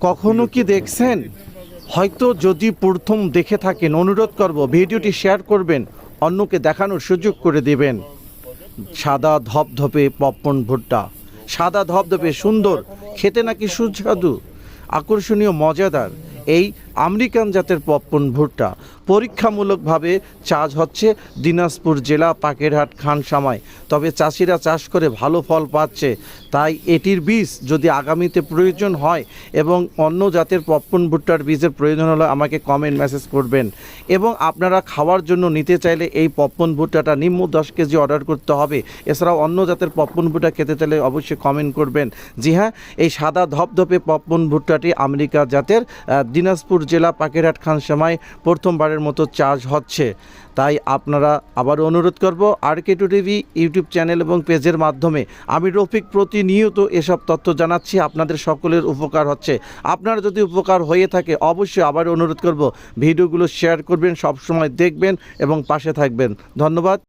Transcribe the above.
কখনো কি দেখছেন? হয়তো যদি প্রথম দেখে থাকেন, অনুরোধ করব, ভিডিওটি শেয়ার করবেন, অন্যকে দেখানোর সুযোগ করে দেবেন। সাদা ধপধপে পপকর্ন ভুট্টা। সাদা ধপধপে সুন্দর, খেতে নাকি সুস্বাদু, আকর্ষণীয়, মজাদার। এই আমেরিকান জাতের পপকর্ন ভুট্টা। পরীক্ষামূলকভাবে চাষ হচ্ছে দিনাজপুর জেলা পাকেরহাট খানসামায় তবে চাষিরা চাষ করে ভালো ফল পাচ্ছে। তাই এটির বীজ যদি আগামীতে প্রয়োজন হয় এবং অন্য জাতের পপকর্ন ভুট্টার বীজের প্রয়োজন হলে আমাকে কমেন্ট মেসেজ করবেন। এবং আপনারা খাওয়ার জন্য নিতে চাইলে এই পপকর্ন ভুট্টাটা নিম্ন দশ কেজি অর্ডার করতে হবে। এছাড়াও অন্য জাতের পপকর্ন ভুট্টা খেতে চাইলে অবশ্যই কমেন্ট করবেন। জি হ্যাঁ এই সাদা ধপধপে পপকর্ন ভুট্টাটি আমেরিকা জাতের দিনাজপুর জেলা পাকেরহাট খানসামায় প্রথমবারের মতো চাষ হচ্ছে। তাই আপনারা আবার অনুরোধ করব R K two TV YouTube channel এবং পেজের মাধ্যমে। আমি রফিক প্রতিনিয়ত এসব তথ্য জানাচ্ছি, আপনাদের সকলের উপকার হচ্ছে। আপনার যদি উপকার হয়ে থাকে, অবশ্যই আবার অনুরোধ করব। ভিডিওগুলো শেয়ার করবেন, সবসময় দেখবেন এবং পাশে থাকবেন। ধন্যবাদ।